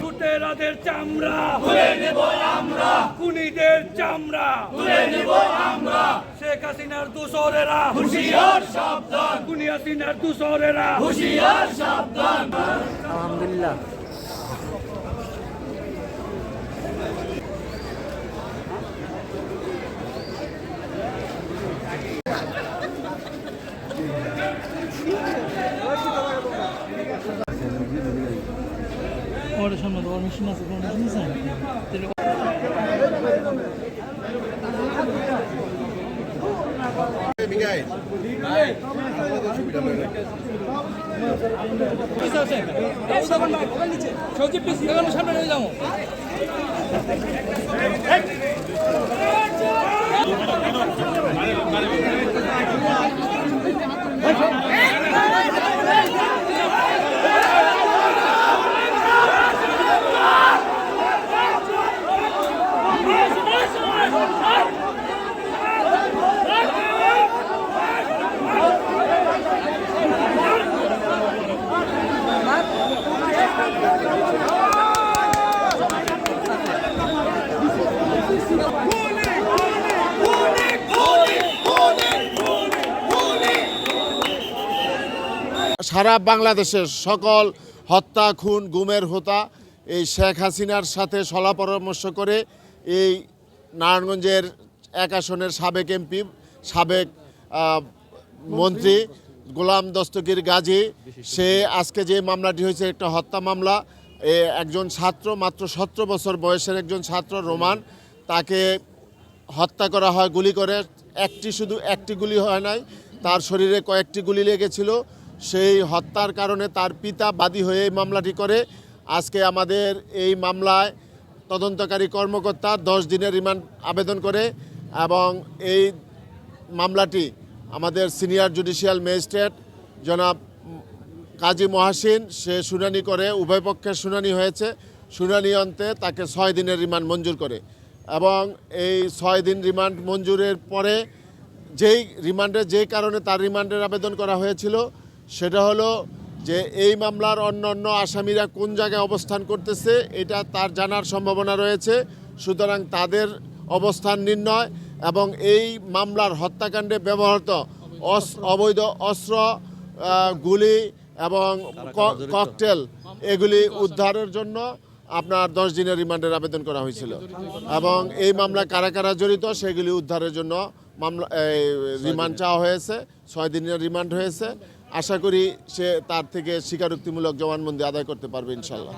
লুটেরাদের চামড়া। তুলে নেব আমরা। কুনিদের চামড়া। তুলে নেব আমরা। শেখ হাসিনার দুসরেরা। হুশিয়ার সাবধান। কুনি হাসিনার দুসরেরা। হুশিয়ার সাবধান। আলহামদুলিল্লাহ। ওর সামনে তোমার মেশিন আছে তোমার মেশিন আছে পিস সামনে নিয়ে যাব সারা বাংলাদেশের সকল হত্যা, খুন, গুমের হোতা এই শেখ হাসিনার সাথে সলা পরামর্শ করে এই নারায়ণগঞ্জের এক আসনের সাবেক এমপি, সাবেক মন্ত্রী গোলাম দস্তগীর গাজী, সে আজকে যে মামলাটি হয়েছে, একটা হত্যা মামলা একজন ছাত্র, মাত্র সতেরো বছর বয়সের একজন ছাত্র, রোমান, তাকে হত্যা করা হয়, গুলি করে। একটি শুধু একটি গুলি হয় নাই, তার শরীরে কয়েকটি গুলি লেগেছিল। সেই হত্যার কারণে তার পিতা বাদী হয়ে এই মামলাটি করে। আজকে আমাদের এই মামলায় তদন্তকারী কর্মকর্তা দশ দিনের রিমান্ড আবেদন করে এবং এই মামলাটি আমাদের সিনিয়র জুডিশিয়াল ম্যাজিস্ট্রেট জনাব কাজী মহাসিন, সে শুনানি করে, উভয় পক্ষের শুনানি হয়েছে। শুনানি অন্তে তাকে ছয় দিনের রিমান্ড মঞ্জুর করে এবং এই ছয় দিন রিমান্ড মঞ্জুরের পরে যেই রিমান্ডের যেই কারণে তার রিমান্ডের আবেদন করা হয়েছিল সেটা হলো যে এই মামলার অন্য অন্য আসামিরা কোন জায়গায় অবস্থান করতেছে এটা তার জানার সম্ভাবনা রয়েছে। সুতরাং তাদের অবস্থান নির্ণয় এবং এই মামলার হত্যাকাণ্ডে ব্যবহৃত অস- অবৈধ অস্ত্র গুলি এবং ককটেল এগুলি উদ্ধারের জন্য আপনার দশ দিনের রিমান্ডের আবেদন করা হয়েছিল। এবং এই মামলা কারা কারা জড়িত সেগুলি উদ্ধারের জন্য মামলা রিমান্ড চাওয়া হয়েছে, ছয় দিনের রিমান্ড হয়েছে। আশা করি সে তার থেকে স্বীকারোক্তিমূলক জবানবন্দি আদায় করতে পারবে ইনশাল্লাহ।